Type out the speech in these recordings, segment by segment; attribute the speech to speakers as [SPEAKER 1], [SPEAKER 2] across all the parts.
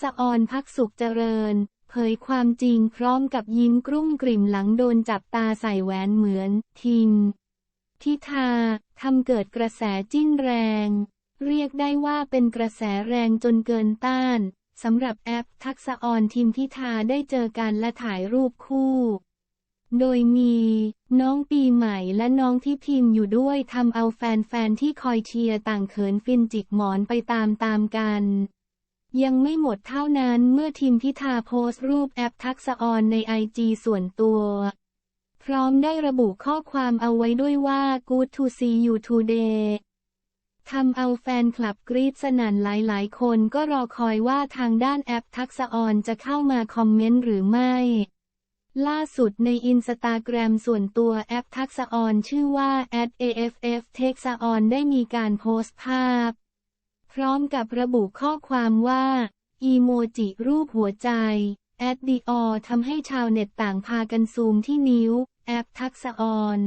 [SPEAKER 1] ษออนพักสุขเจริญ เผยความจริงพร้อมกับยิ้มกรุ่มกริ่มหลังโดนจับตาใส่แหวนเหมือน ทิมทิทาทำเกิดกระแสจิ้นแรง เรียกได้ว่าเป็นกระแสแรงจนเกินต้านสำหรับแอปทักษะออนทิมทิทาได้เจอกันและถ่ายรูปคู่ โดยมี น้องปีใหม่และน้องที่พิมพ์อยู่ด้วยทำเอาแฟนๆที่คอยเชียร์ต่างเขินฟินจิกหมอนไปตามๆกัน ยังไม่หมดเท่านั้นเมื่อทีมพิธาโพสต์รูปแอปทักษออนในไอจีส่วนตัว พร้อมได้ระบุข้อความเอาไว้ด้วยว่า good to see you today ทำเอาแฟนคลับกรี๊ดสนั่นหลายๆ คนก็รอคอยว่าทางด้านแอปทักษออนจะเข้ามาคอมเมนต์หรือไม่ ล่าสุดในอินสตาแกรมส่วนตัวแอปทักษออนชื่อว่า @aff เทกษะออนได้มีการโพสต์ภาพ พร้อมกับระบุข้อความว่า อีโมจิรูปหัวใจ แอดดีออทำให้ชาวเน็ตต่างพากันซูมที่นิ้ว แอปทักษะออน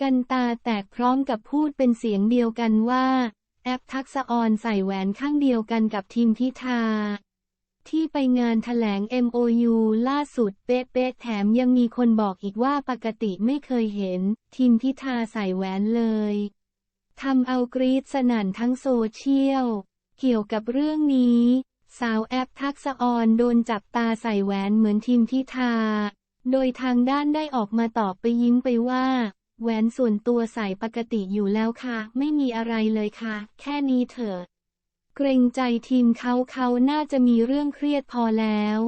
[SPEAKER 1] กันตาแตกพร้อมกับพูดเป็นเสียงเดียวกันว่า แอปทักษะออนใส่แหวนข้างเดียวกันกับทีมพิธา ที่ไปงานถแถลง MOU ล่าสุดเป๊ะๆแถมยังมีคนบอกอีกว่าปกติไม่เคยเห็น ทีมพิธาใส่แหวนเลย ทำเอากรีดสนั่นทั้งโซเชียล เกี่ยวกับเรื่องนี้ สาวแอปทักษออนโดนจับตาใส่แหวนเหมือนทีมพิธา โดยทางด้านได้ออกมาตอบไปยิ้มไปว่า แหวนส่วนตัวใส่ปกติอยู่แล้วค่ะ ไม่มีอะไรเลยค่ะ แค่นี้เถอะ เกรงใจทีมเขาเขาน่าจะมีเรื่องเครียดพอแล้ว